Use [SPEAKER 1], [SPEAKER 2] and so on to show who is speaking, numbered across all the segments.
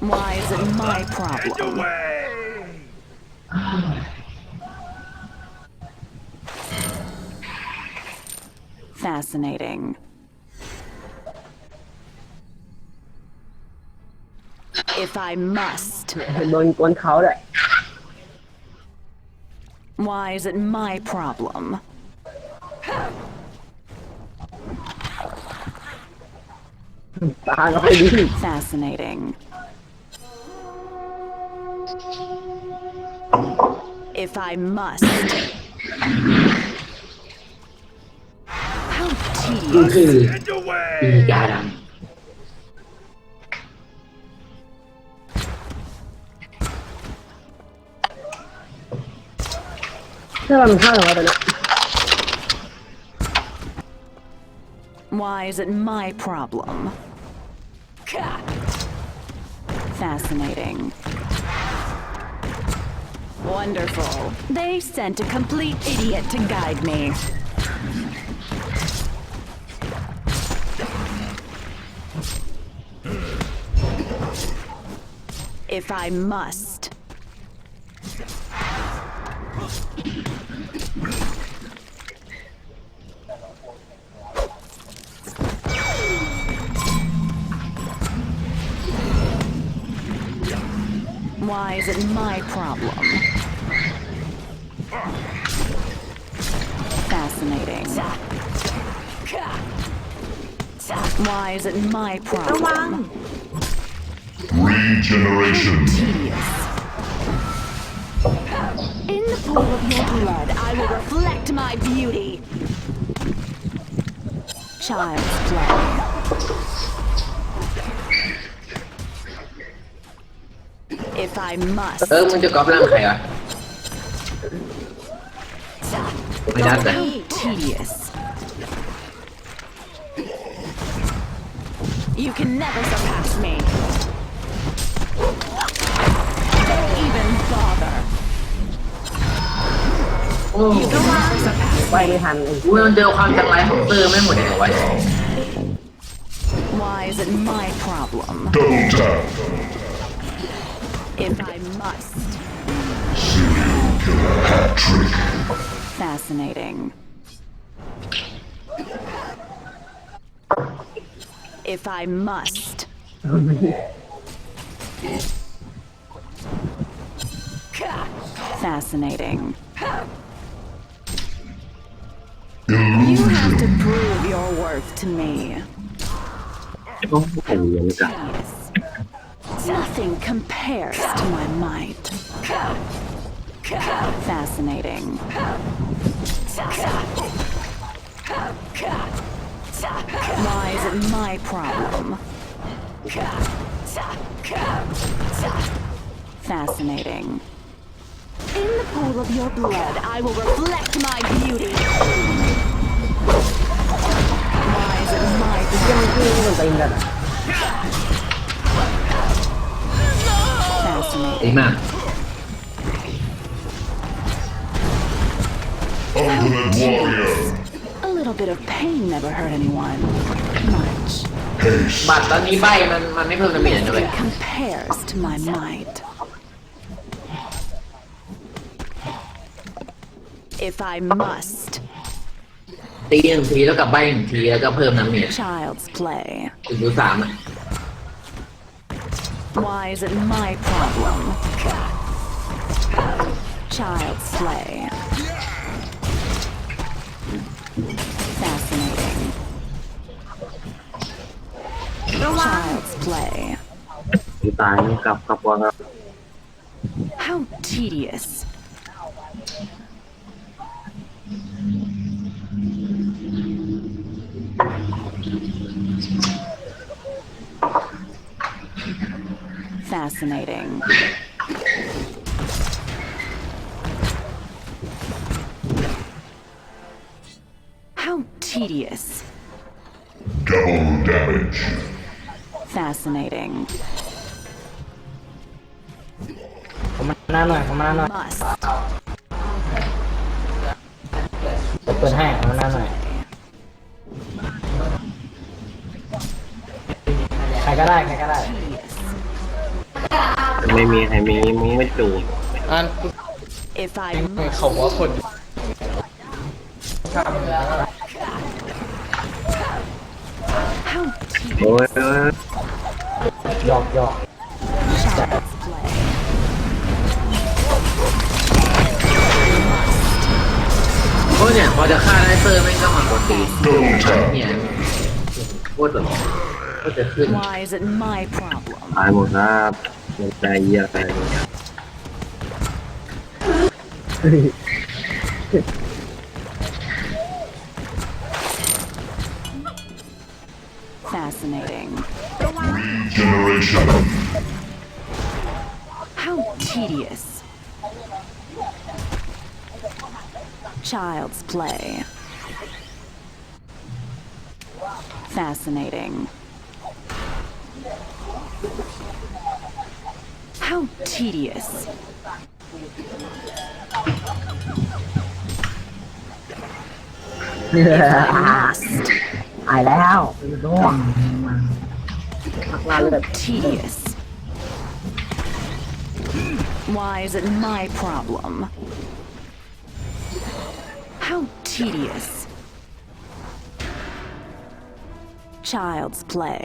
[SPEAKER 1] Why is it my problem? Fascinating. If I must,
[SPEAKER 2] โดนกวนเขาด้วย
[SPEAKER 1] why is it my problem?
[SPEAKER 2] ตาก็ไปดี
[SPEAKER 1] Fascinating. if I must. How tedious.
[SPEAKER 2] Get away! Got him. I'm kind of loving it.
[SPEAKER 1] Why is it my problem? Fascinating. Wonderful. They sent a complete idiot to guide me. If I must. Why is it my problem? Fascinating. Why is it my problem?
[SPEAKER 3] Regeneration.
[SPEAKER 1] In the pool of your blood, I will reflect my beauty. Child's play. If I must. ำ
[SPEAKER 4] เออมึงจะกอบร่างใครวะไม่นัดเลย
[SPEAKER 1] How tedious. You can never surpass me. Don't even bother.
[SPEAKER 4] โอ้
[SPEAKER 1] You can never surpass
[SPEAKER 2] ไปไม่ทันไอ้
[SPEAKER 4] กูมันเจอความจังไรของเตอร์ไม่หมดเลยเหรอวะ
[SPEAKER 1] Why is it my problem?
[SPEAKER 3] Double tap.
[SPEAKER 1] If I must.
[SPEAKER 3] Serial killer hat trick.
[SPEAKER 1] Fascinating. If I must. Fascinating. You have to prove your worth to me.
[SPEAKER 4] โ Nothing
[SPEAKER 1] compares to my might. Fascinating. Is my problem? Fascinating. In the pool of your blood, I will reflect my beauty. It my
[SPEAKER 2] ยั งที่มันตีนกันอะ
[SPEAKER 1] fascinating?
[SPEAKER 4] ดีมาก
[SPEAKER 3] Ultimate warrior.
[SPEAKER 1] A little bit of pain never hurt anyone. Much.
[SPEAKER 3] Haste.
[SPEAKER 4] บัตรตอนนี้ใบมันมันไม่เพิ่มดาเมจเลย
[SPEAKER 1] Nothing compares to my might. If I must,
[SPEAKER 4] ตีหนึ่งทีแล้วกับใบหนึ่งทีแล้วก็เพิ่มดาเมจ
[SPEAKER 1] child's play.
[SPEAKER 4] ถึงดูสามอ่ะ
[SPEAKER 1] Why is it my problem? Child's play. Fascinating. Child's play. How tedious. Fascinating. How tedious.
[SPEAKER 3] Double damage.
[SPEAKER 1] Fascinating.
[SPEAKER 2] ผมมาหน้าหน่อยผมมาหน้าหน่อย
[SPEAKER 1] Must.
[SPEAKER 2] เปิดให้ผมมาหน้าหน่อย ใครก็ได้ใครก็ได้
[SPEAKER 1] Tedious.
[SPEAKER 5] ไม่มีใครมีมึงไม่ดู
[SPEAKER 6] อัน
[SPEAKER 1] If I
[SPEAKER 6] เขาว่าคน
[SPEAKER 1] how
[SPEAKER 5] โอ้ยเอ้ย
[SPEAKER 2] หยอกหยอก
[SPEAKER 1] child's play.
[SPEAKER 4] เพราะเนี่ยพอจะฆ่าไนเซอร์แม่งก็มากดตี
[SPEAKER 3] Double tap.
[SPEAKER 4] เนี่ยโคตรแบบโคตรจะขึ้น
[SPEAKER 1] Why is it my problem?
[SPEAKER 5] ตายหมดครับ
[SPEAKER 1] Fascinating.
[SPEAKER 3] Regeneration.
[SPEAKER 1] How tedious. Child's play. Fascinating. How tedious.
[SPEAKER 2] หายแล้วร่วงพักลาเลือด
[SPEAKER 1] How tedious. Why is it my problem? How tedious. Child's play.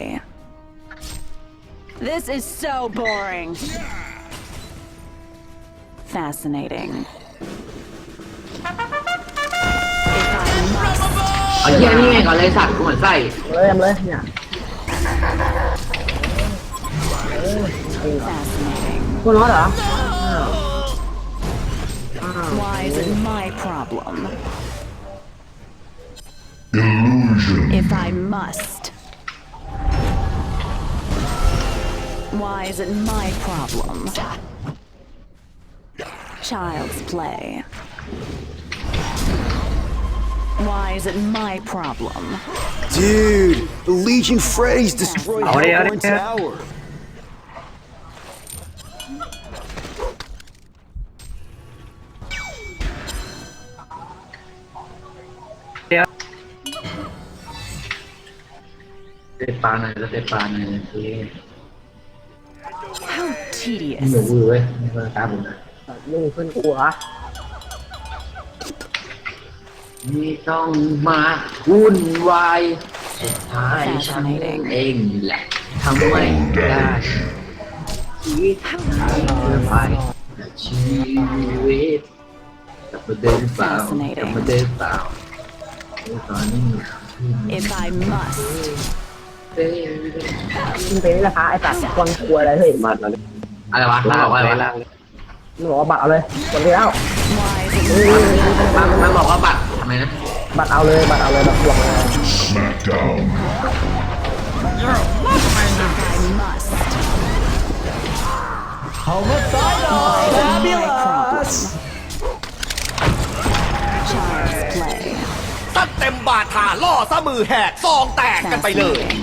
[SPEAKER 1] This is so boring. Fascinating. If I must
[SPEAKER 4] เอาเฮียนี่ไงก่อนเลยสัตว์กูเหมือนไส้
[SPEAKER 2] เลยทำเลยเนี่ย
[SPEAKER 1] fascinating.
[SPEAKER 2] คุณร้อนเหรอ
[SPEAKER 1] Why is it my problem?
[SPEAKER 3] Illusion.
[SPEAKER 1] If I must. Why is it my problem? Child's play. Why is it my problem?
[SPEAKER 7] Dude, the Legion Freddy's destroyed
[SPEAKER 5] oh, yeah,
[SPEAKER 7] Tower.
[SPEAKER 5] Yeah. ว
[SPEAKER 4] เตะปลาหน่อยแล้วเตะปลาหน่อยคือ
[SPEAKER 1] How
[SPEAKER 4] หนู
[SPEAKER 1] tedious.
[SPEAKER 4] วือเว้ยไม่เพิ่งตามผมนะ
[SPEAKER 2] ลุงขึ้นกูเหรอ
[SPEAKER 4] ไม่ต้องมาวุ่นวายสุดท้ายฉันเองแหละทำไม่ได้ชีวิตเพื่อไปชีวิตกลับมาเดินเปล่ากลับมาเดินเปล่าตอนนี้
[SPEAKER 1] If I must.
[SPEAKER 4] เต้
[SPEAKER 2] มึงเป็นนี่ราคาไอ้สัตว์ควงกลัวอะไรเฮ้ย
[SPEAKER 5] บัตรเราเลย
[SPEAKER 4] อะไรวะ
[SPEAKER 5] ล่า
[SPEAKER 4] ล่างบอกว่าอะไร
[SPEAKER 5] เลย
[SPEAKER 4] วะ
[SPEAKER 5] ล่างเลย
[SPEAKER 2] มึงบอกว่าบัตรเอาเลยกดไปแล้ว
[SPEAKER 1] Why is it my
[SPEAKER 4] มันมันบอกว่าบัตรทำไมนะ
[SPEAKER 2] บัตรเอาเลยบัตรเอาเลยบัตรควงเลย
[SPEAKER 3] Smackdown.
[SPEAKER 1] I must? Fabulous! Child's play.
[SPEAKER 7] ตั้งเต็มบาทาล่อซะมือแหกซองแตกกันไปเลย
[SPEAKER 1] Fascinating.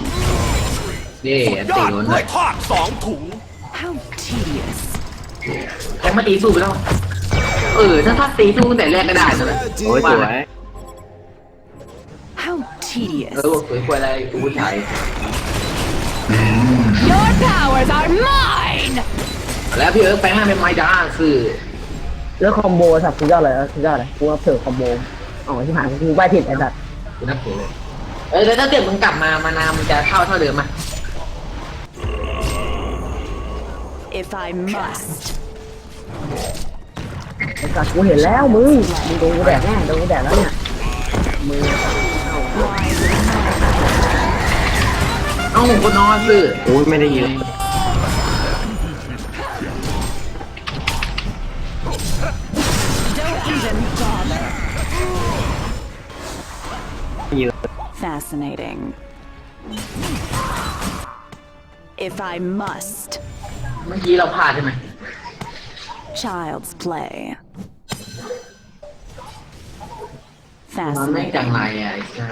[SPEAKER 4] เย่อัน
[SPEAKER 7] ย
[SPEAKER 4] ตี
[SPEAKER 7] อด
[SPEAKER 4] ล้น
[SPEAKER 7] กล้วยทอดสองถุง
[SPEAKER 1] How tedious.
[SPEAKER 4] แค่มาตีสู้ไปแล้ว เออ ถ้าถ้าตีสู้ตั้งแต่แรกก็ได้นะ
[SPEAKER 5] โอ้ยสวย
[SPEAKER 1] How tedious.
[SPEAKER 4] เออบอกสวยกว่าอะไรกูผู้ชาย
[SPEAKER 1] Your powers are mine!
[SPEAKER 4] แล้วพี่เอิร์ธแปลงร่างเป็นไมด้าคือ
[SPEAKER 2] แล้วคอมโบสัตว์สุดยอดเลยสุดยอดเลยกูว่าเผื่อคอมโบอ๋อที่ผ่านกูใบผิดไอ้สัตว์
[SPEAKER 4] กูนับถือเลยเออแล้วถ้าเกิดมึงกลับมามานามึงจะเท่าเท่าเดิมไห
[SPEAKER 1] If I must.
[SPEAKER 2] ไอ้สัตว์กูเห็นแล้วมึงมึงโดนกูแดกแน่โดนกูแดกแล้วเนี่ยมึง
[SPEAKER 1] Why is it my
[SPEAKER 4] เอ้าคนนอนซื้อ
[SPEAKER 5] โอ้ยไม่ได้ยิน
[SPEAKER 1] Don't even bother.
[SPEAKER 5] ยืน
[SPEAKER 1] Fascinating. If I must.
[SPEAKER 4] เมื่อกี้เราพลาดใช่ไหม
[SPEAKER 1] Child's play.
[SPEAKER 4] มันไม่จัง
[SPEAKER 1] Fascinating.
[SPEAKER 4] ไรอะไอ้ใช่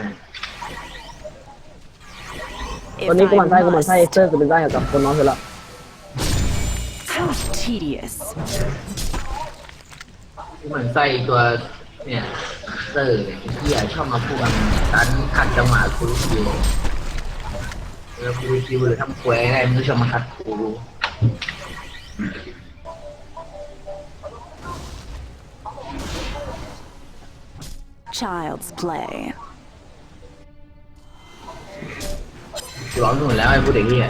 [SPEAKER 1] If
[SPEAKER 2] วันนี้กูหมันไส้
[SPEAKER 1] I
[SPEAKER 2] กูหมันไส้
[SPEAKER 1] must.
[SPEAKER 2] เซอร์กูเป็นได้กับคนน้องเสร็จแล้ว
[SPEAKER 1] How tedious.
[SPEAKER 4] เหมือนใส่ตัวเนี่ยเซอร์เนี่ยที่อยชอบมาพูดกันตันขัดจังหวะคูรูคิวเออคูรูคิวหรือทำควยอะไรมึงก็ชอบมาขัดกู
[SPEAKER 1] Child's play.
[SPEAKER 4] ร้อนหมดแล้วไอ้พูดอย่างนี้ย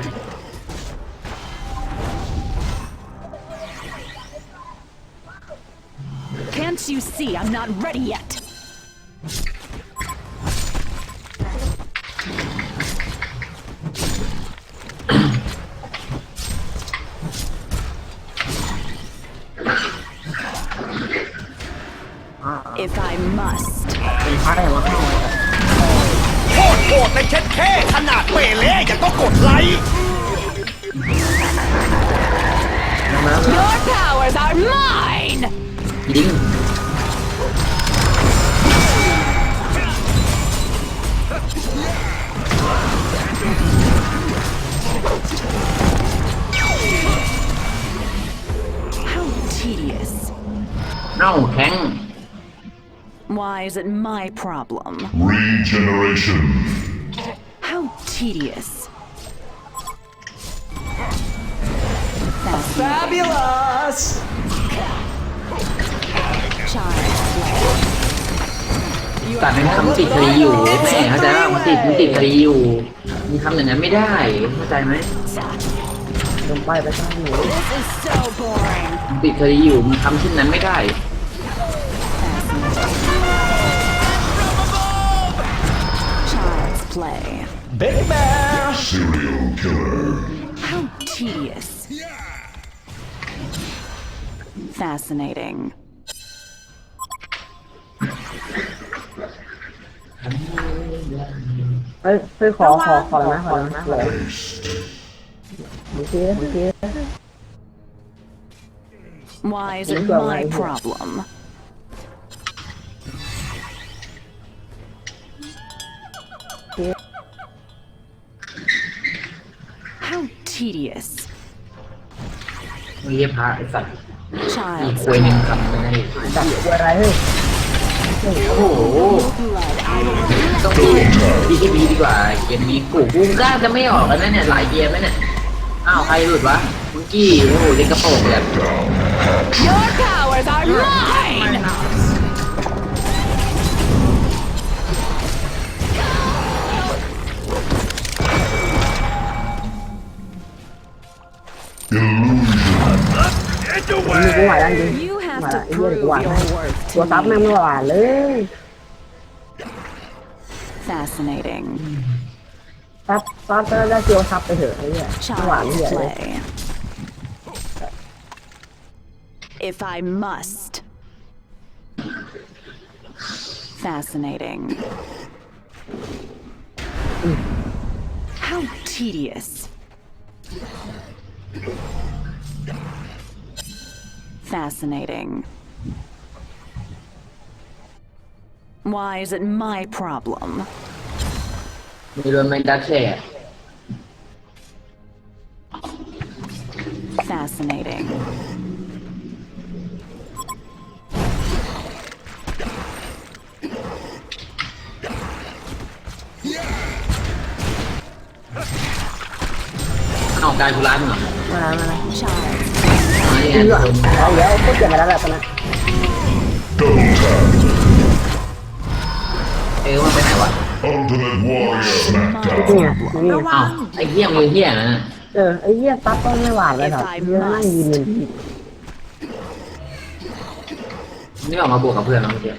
[SPEAKER 1] Can't you see I'm not ready yet?
[SPEAKER 2] เป
[SPEAKER 7] เล่ยังต้องกดไลค์
[SPEAKER 1] Your powers are mine!
[SPEAKER 4] ยิง
[SPEAKER 1] How tedious.
[SPEAKER 4] เน่าแข็ง
[SPEAKER 1] Why is it my problem?
[SPEAKER 3] Regeneration.
[SPEAKER 1] How tedious. Fabulous! Child's play.
[SPEAKER 4] ตัดเป็นคำติดคดีอยู่แม่เข้าใจว่ามันติดมันติดคดีอยู่มึงทำอย่างนั้นไม่ได้เข้าใจไหม
[SPEAKER 2] ลงไปไปตั้งหนู
[SPEAKER 1] This is so boring.
[SPEAKER 4] มันติดคดีอยู่มึงทำเช่นนั้นไม่ได้
[SPEAKER 1] Child's play.
[SPEAKER 3] Serial killer.
[SPEAKER 1] How tedious. Fascinating.
[SPEAKER 2] เฮ้ยเฮ้ยขอขอขอแล้วนะขอแล้วนะขอแล้ว
[SPEAKER 3] Haste.
[SPEAKER 2] เมื่อกี้เมื่อกี้
[SPEAKER 1] Why is it
[SPEAKER 2] Look at
[SPEAKER 1] my
[SPEAKER 2] right here.
[SPEAKER 1] problem?
[SPEAKER 2] Yeah.
[SPEAKER 1] Tedious.
[SPEAKER 4] มึงเรียกพระไอ้สัตว์อีก
[SPEAKER 1] Child's
[SPEAKER 4] ควยหนึ่งทำไม่ได้
[SPEAKER 2] จับตัวอะไรเฮ้ย
[SPEAKER 4] โอ้โห
[SPEAKER 1] blood. I will
[SPEAKER 4] ต้องดูดีที่ดีดีกว่าเกมนี้กูกูกล้าจะไม่ออกกันนะเนี่ยหลายเกมแล้วเนี่ยอ้าวใครหลุดวะมึงกี้โอ้โหเล่นกระโปรงแบบ
[SPEAKER 3] Down.
[SPEAKER 1] Your powers are mine!
[SPEAKER 2] มีกูไหวแล้วจริง
[SPEAKER 1] You have
[SPEAKER 2] Mà
[SPEAKER 1] to
[SPEAKER 2] lại
[SPEAKER 1] prove
[SPEAKER 2] cái gì của bạn
[SPEAKER 1] your
[SPEAKER 2] đây?
[SPEAKER 1] worth
[SPEAKER 2] ตัว
[SPEAKER 1] to
[SPEAKER 2] ซับแม่ง
[SPEAKER 1] me.
[SPEAKER 2] ไม่หวานเลย
[SPEAKER 1] Fascinating.
[SPEAKER 2] ซับซับก็ได้เจียวซับไปเถอะไอ้เนี่ยไม่หวาน
[SPEAKER 1] Child's
[SPEAKER 2] เหี้ยเลย
[SPEAKER 1] play. If I must. Fascinating. How tedious. Fascinating. Why is it my problem?
[SPEAKER 4] You don't mean that, yeah?
[SPEAKER 1] Fascinating.
[SPEAKER 4] Charge. งเอา
[SPEAKER 2] แล้วมาแล้ว
[SPEAKER 1] Child's
[SPEAKER 4] อ๋อนี่
[SPEAKER 2] จริง
[SPEAKER 4] ไง
[SPEAKER 2] ด้วย
[SPEAKER 4] คน
[SPEAKER 2] เอาเดี๋ยวก็เก็บมาแล้วแหละตอนนั้น
[SPEAKER 4] เออมันไปไหนวะ
[SPEAKER 3] Ultimate Warrior
[SPEAKER 2] นี่
[SPEAKER 3] Smackdown.
[SPEAKER 2] ไงนี่ไง
[SPEAKER 4] เอ้าไอ้เหี้ยมึงเหี้ยนะ
[SPEAKER 2] เออไอ้เหี้ยซับก็ไม่หวานเลยครับเหี้ยนั่งยืนยืนผิด
[SPEAKER 4] นี่ออกมาบวกกับเพื่อนเราเมื่อกี้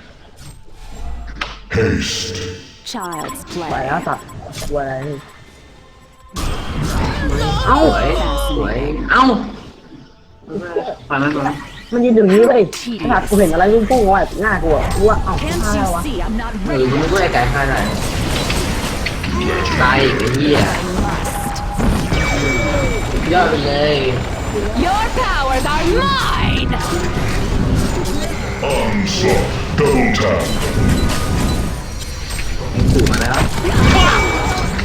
[SPEAKER 3] Haste.
[SPEAKER 1] Child's
[SPEAKER 2] ไหว
[SPEAKER 1] play.
[SPEAKER 2] แล้วสัตัวอะไรนี่ เอ้า
[SPEAKER 4] สวยสวย เอ้า ไปไหมไปไหม
[SPEAKER 2] มันยืนอย่างนี้เลยขนาดกูเห็นอะไรพุ่งๆไว้หน้ากูอะกูว่าเอ้า
[SPEAKER 1] Can't
[SPEAKER 2] อะไร
[SPEAKER 1] you
[SPEAKER 2] วะ
[SPEAKER 1] see I'm not
[SPEAKER 4] เออ
[SPEAKER 1] ready?
[SPEAKER 4] กูนึกว่าไอ้ไก่ฆ่าได้ตายอีกไอ้เหี้ย
[SPEAKER 1] I must.
[SPEAKER 4] ยอดไปเลย
[SPEAKER 1] Your powers are mine!
[SPEAKER 3] Onslaught. Double tap.
[SPEAKER 4] ถูกมาแล้ว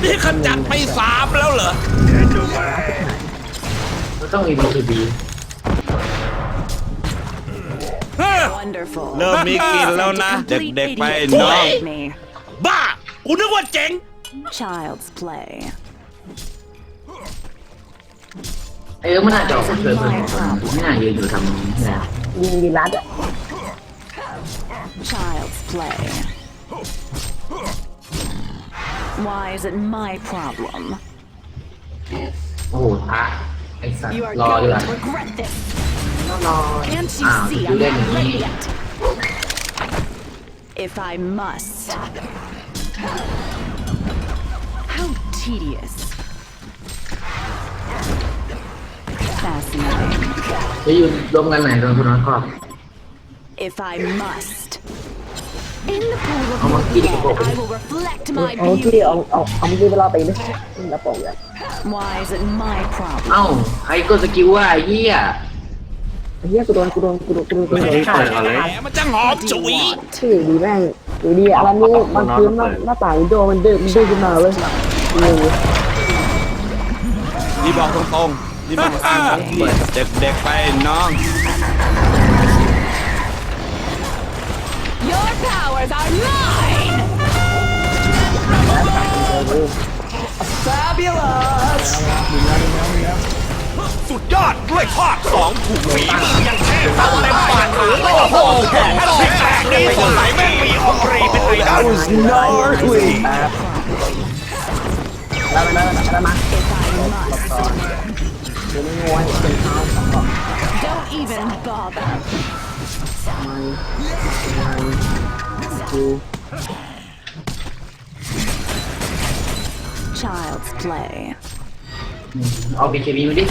[SPEAKER 7] นี่ขจัดไปสามแล้วเหรอ
[SPEAKER 4] มันต้องมีบีทีบี
[SPEAKER 1] Wonderful.
[SPEAKER 6] เริ่มมีกลินแล้วนะ
[SPEAKER 1] Complete
[SPEAKER 6] เด็กๆไป
[SPEAKER 1] idiot
[SPEAKER 6] น้อง
[SPEAKER 1] like me.
[SPEAKER 7] บ้ากูนึกว่าเจ๋ง
[SPEAKER 1] Child's play.
[SPEAKER 4] เออมันน่าจะออกมาช่วยเพื่อนของคนไม่น่ายืนอยู่ทำเนี่ย
[SPEAKER 2] ยิงดีรัดอะ
[SPEAKER 1] Child's play. Why is it my problem?
[SPEAKER 4] โอ้โหพระ ไอ้สัตว์
[SPEAKER 1] You are
[SPEAKER 4] รอ
[SPEAKER 1] going
[SPEAKER 4] ดีกว่า
[SPEAKER 1] to regret this.
[SPEAKER 4] รอ
[SPEAKER 1] Can't you
[SPEAKER 4] อ้าว
[SPEAKER 1] see
[SPEAKER 4] ดู
[SPEAKER 1] I'm
[SPEAKER 4] เล่น
[SPEAKER 1] not
[SPEAKER 4] อย่างนี้
[SPEAKER 1] ready yet? If I must. How tedious. Fascinating.
[SPEAKER 4] จะอยู่รวมกันไหนโดนคุณน้อยครอบ
[SPEAKER 1] If I must. In the pool of
[SPEAKER 4] I'ma
[SPEAKER 1] your
[SPEAKER 4] get it,
[SPEAKER 1] blood,
[SPEAKER 4] Bobby.
[SPEAKER 1] I will reflect
[SPEAKER 2] เอา
[SPEAKER 1] my
[SPEAKER 2] ที่
[SPEAKER 1] beauty.
[SPEAKER 2] เอาเอาเอามือไปรอตีดิแล้วปล่อยอะ
[SPEAKER 1] Why is it my problem?
[SPEAKER 4] เอ้าใครก็สกิลว่าไอ้เหี้ย
[SPEAKER 2] เฮียกูโดนกูโดนกูโดนกูโดนกูโดน
[SPEAKER 5] เปิดก่อนเลย
[SPEAKER 7] แหมมันจะหอม
[SPEAKER 1] What do
[SPEAKER 7] จุ๋
[SPEAKER 1] you
[SPEAKER 7] ย
[SPEAKER 1] want?
[SPEAKER 2] ชื่อดีแม่งอยู่ดีอะไรไม่รู้มันคือหน้าหน้าต่างวินโดว์มันดื้อมันดื้อขึ้นมาเว้ยงง
[SPEAKER 7] นี่บอกตรงๆนี่เป็นทางของพี่เด็กๆไปน้อง
[SPEAKER 1] Your powers are mine!
[SPEAKER 7] สุดยอดกล้วยทอดสองถุงฝีมือยังเทพเอาเต็มปากเลยโอ้โหแค่พริกแกงนี้สงสัยแม่งมีองค์รีเป็นไอดอล
[SPEAKER 2] แล้วแล้วแล้วมา
[SPEAKER 1] If I must.
[SPEAKER 2] เดี๋ยวไม่งวยเป็นเท้าสองดอก
[SPEAKER 1] Don't even bother.
[SPEAKER 2] ไม่ไม่ กู
[SPEAKER 1] Child's play.
[SPEAKER 4] เอาบีเคบีมาดิ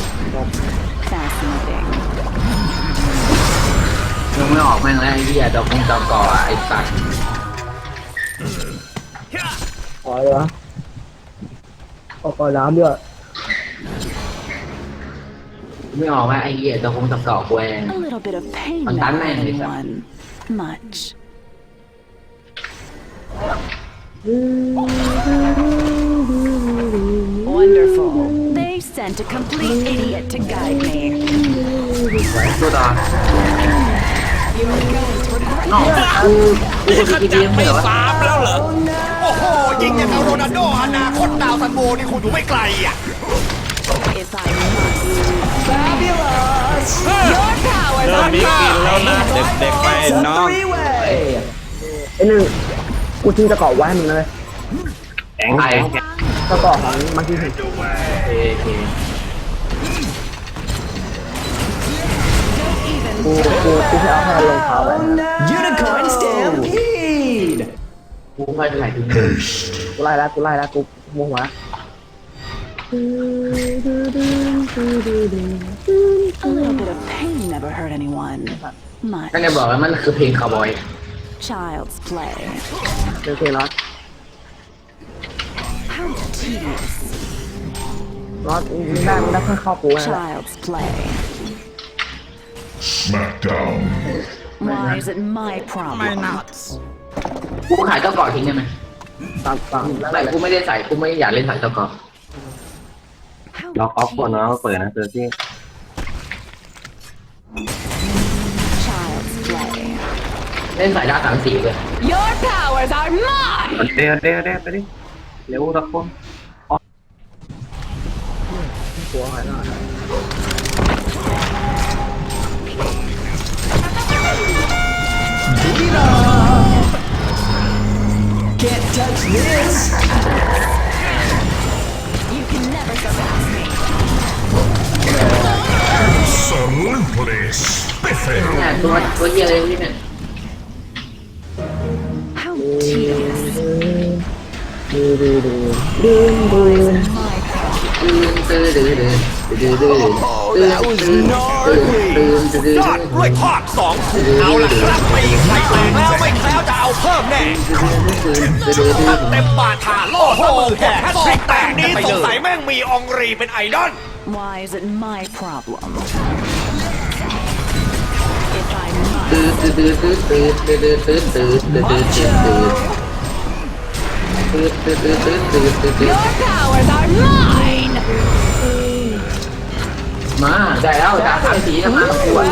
[SPEAKER 1] Fascinating.
[SPEAKER 4] ยังไม่ออกแม่งแล้วไอ้เหี้ยดอกคงดอกก่อไอ้สัตว์
[SPEAKER 2] ขอเลยวะออกก่อนน้ำด้วย
[SPEAKER 4] ไม่ออกแม่งไอ้เหี้ยดอกคงดอกก่อกูเอง
[SPEAKER 1] A little bit of pain
[SPEAKER 4] Ang
[SPEAKER 1] never
[SPEAKER 4] tama
[SPEAKER 1] hurt
[SPEAKER 4] yun, Lisa.
[SPEAKER 1] anyone. Much. Wonderful. They sent a complete idiot to guide me.
[SPEAKER 4] ตัวต่อ
[SPEAKER 1] You're going to regret
[SPEAKER 4] นอกกูกูจะบีเคบีไม่เหรอวะ
[SPEAKER 7] สามแล้วเหรอ โอ้โห ยิงอย่างกับโรนัลโดอนาคตดาวซันโบนี่คงอยู่ไม่ไกลอะ
[SPEAKER 1] if I must. Fabulous! Your powers
[SPEAKER 7] เริ่ม
[SPEAKER 1] are
[SPEAKER 7] มีกลินแล้ว
[SPEAKER 1] mine!
[SPEAKER 7] นะเด็กๆไปน้อง
[SPEAKER 2] ไอ้หนึ่ง กูทิ้งตะกอบไว้ให้มึงเลย
[SPEAKER 5] แข็งแข็งแข็ง
[SPEAKER 2] ตะกอบของมันคือ
[SPEAKER 4] โอเคโอเค
[SPEAKER 2] กูกูกูจะเอาให้ลงเท้าไป
[SPEAKER 6] Unicorn Stampede!
[SPEAKER 4] กูค่อยถ่ายถึง
[SPEAKER 3] Haste.
[SPEAKER 2] กูไล่แล้วกูไล่แล้วกูโมโหแล้ว
[SPEAKER 1] A little bit of pain never hurt anyone.
[SPEAKER 4] ก็
[SPEAKER 1] Much.
[SPEAKER 4] เนี่ยบอกว่ามันคือเพลงคาวบอย
[SPEAKER 1] Child's play.
[SPEAKER 2] โอเคน็อต
[SPEAKER 1] How tedious.
[SPEAKER 2] น็อตมึงได้มึงได้เพื่อเข้ากูแล้ว
[SPEAKER 1] Child's play.
[SPEAKER 3] Smackdown.
[SPEAKER 1] Why is it my problem?
[SPEAKER 4] กูขายเจ้าก่อทิ้งได้ไหม
[SPEAKER 2] ตามตาม
[SPEAKER 4] ไม่กูไม่ได้ใส่กูไม่อยากเล่นสายเจ้าก่อ
[SPEAKER 1] How
[SPEAKER 5] ล็อกออฟก่อนนะเปิดนะเจอที่
[SPEAKER 4] เล่นสายดาวสามสีเลย
[SPEAKER 1] Your powers are mine!
[SPEAKER 5] เดี๋ยวเดี๋ยวเดี๋ยวไปดิเร็วทุกคน
[SPEAKER 2] หัวหายหน่อย
[SPEAKER 6] Can't touch this!
[SPEAKER 1] You can never surpass me.
[SPEAKER 3] Absolutely spiffy.
[SPEAKER 4] เนี่ยตัวตัวเหี้ยอะไรนี่เนี่ย
[SPEAKER 2] ดูดูดูดูดู
[SPEAKER 1] My problem.
[SPEAKER 4] ตื่นตื่นตื่นตื่นตื่นตื่นตื่นตื่นตื่นตื่นตื่น
[SPEAKER 7] ยอดกล้วยทอดสองถุงเอาล่ะครับไม่ใครแตกแล้วไม่แคล้วจะเอาเพิ่มแน่เต็มบาทาโล่โหแค่ทริกแตกนี้สงสัยแม่งมีองค์รีเป็นไอดอล
[SPEAKER 1] Why is it my problem? If I must.
[SPEAKER 4] ตื่นตื่นตื่นตื่นตื่นตื่นตื่นตื่นตื่นตื่น ตื่นตื่นตื่นตื่นตื่นตื่นตื่น
[SPEAKER 1] Your powers are mine!
[SPEAKER 4] มาได้แล้วดาวสามสีมากูอะ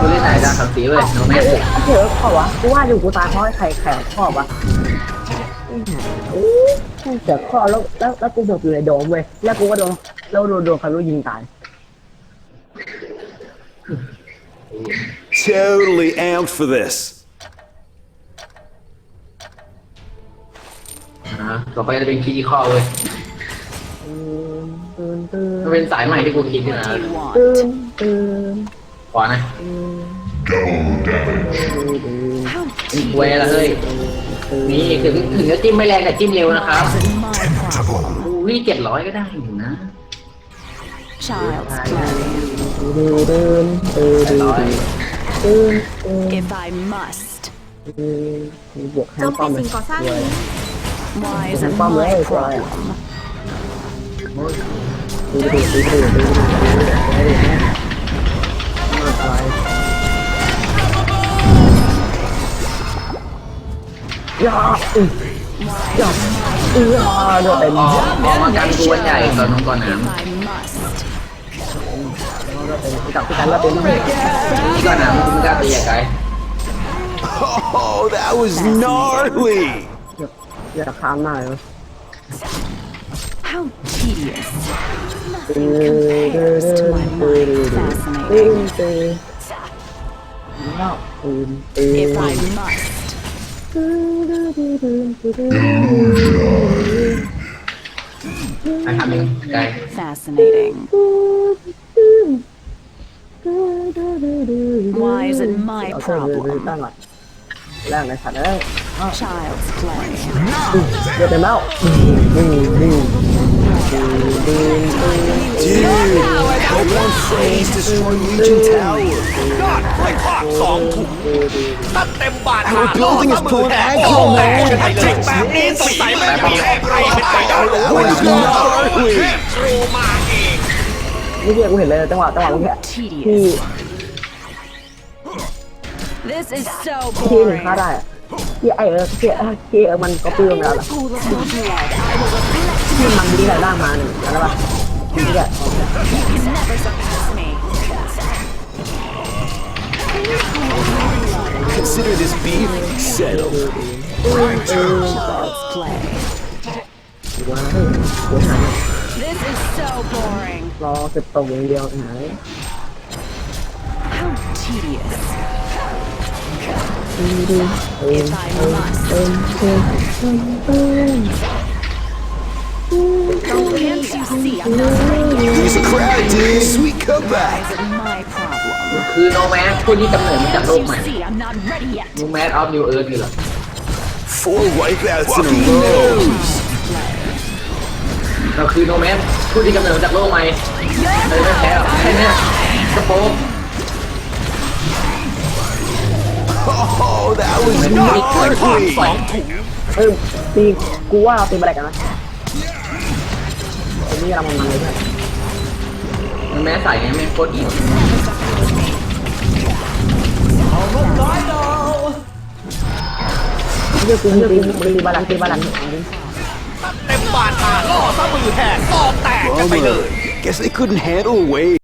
[SPEAKER 4] กูเล่นไหนดาวสามสีเว้ยน้องแม่
[SPEAKER 2] เถอะขอวะกูว่าอยู่กูตายเพราะไอ้ไข่ไข่ขอบวะเสือข้อแล้วแล้วแล้วกูเสือกอยู่ในโดมเว้ยแล้วกูก็โดนแล้วโดนโดนคารุยิงตาย
[SPEAKER 8] Totally amped for this.
[SPEAKER 4] นะต่อไปจะเป็นคีย์ข้อเว้ยมันเป็นสายใหม่ที่กูคิดขึ้นมา
[SPEAKER 1] What do you want?
[SPEAKER 4] ขวานะ
[SPEAKER 3] Double damage.
[SPEAKER 1] How
[SPEAKER 4] เวละเฮ้ย นี่ถึงถึงจะจิ้มไม่แรงแต่จิ้มเร็วนะครับ
[SPEAKER 1] is my problem?
[SPEAKER 4] อุ้ยเจ็ดร้อยก็ได้อยู่นะ
[SPEAKER 1] Child's play.
[SPEAKER 2] เดินเดิน
[SPEAKER 4] แปดร้อย
[SPEAKER 2] เดิน
[SPEAKER 1] If I must.
[SPEAKER 2] มีบวกแฮ
[SPEAKER 9] โจ
[SPEAKER 2] ม
[SPEAKER 9] ม
[SPEAKER 2] ป้อ
[SPEAKER 9] ตี
[SPEAKER 2] มเลย
[SPEAKER 9] สิ่งก่อสร้างนี้
[SPEAKER 1] Why is it my problem?
[SPEAKER 8] Oh, that was gnarly!
[SPEAKER 2] อยากทานหน่อย
[SPEAKER 1] How tedious.
[SPEAKER 2] Nothing compares to my mind fascinating.
[SPEAKER 1] If I must. Fascinating. Why is it my problem?
[SPEAKER 2] Get them out. Move, move.
[SPEAKER 8] Dude, our building is pulling
[SPEAKER 7] ag home,
[SPEAKER 8] man.
[SPEAKER 7] นี่พี่นี่ดี
[SPEAKER 2] กูเห็นเลยจังหวะจังหวะเมื่กที่ที่หนึ่งฆ่าได้ ที่ไอเออที่ไอที่เออมันก็เปลืองแล้วล่ะที่มันมีหลายร่างมาหนึ่งแล้วป่ะที่เนี่ยรอเก็บตรงอย่างเดียวหาย
[SPEAKER 1] How tedious.
[SPEAKER 8] Here's a crowd, dude. Sweet
[SPEAKER 1] Why
[SPEAKER 8] comeback.
[SPEAKER 1] is it my problem?
[SPEAKER 4] คือโนแมสผู้ที่กำเนิดมาจาก
[SPEAKER 1] Can't
[SPEAKER 4] โลก
[SPEAKER 1] you
[SPEAKER 4] ใหม่
[SPEAKER 1] see I'm not ready yet?
[SPEAKER 4] นูแมสออฟนิวเอิร์ธคือเหรอ
[SPEAKER 8] Four wipeouts in a row.
[SPEAKER 4] เราคือโนแมสผู้ที่กำเนิดมาจากโลกใหม่เลยไม่แพ้หรอกแค่เนี้ยสโป๊ก
[SPEAKER 8] Oh, that was
[SPEAKER 7] ยอดกล้วยทอดสอง
[SPEAKER 8] gnarly.
[SPEAKER 7] ถุง
[SPEAKER 2] เฮ้ยตีกูว่าตีมาอะไรกันนะไอ้นี่เรามันมันเลยเนี่ย
[SPEAKER 4] นูแมสใส่ไงแม่งโคตรดี
[SPEAKER 2] นี่คือกูตีกูตีบาลันตีบาลัน
[SPEAKER 7] เต็มบาทาล่อซะมือแหกตอกแตกกันไปเลย
[SPEAKER 8] Bummer. Guess they couldn't handle a wave.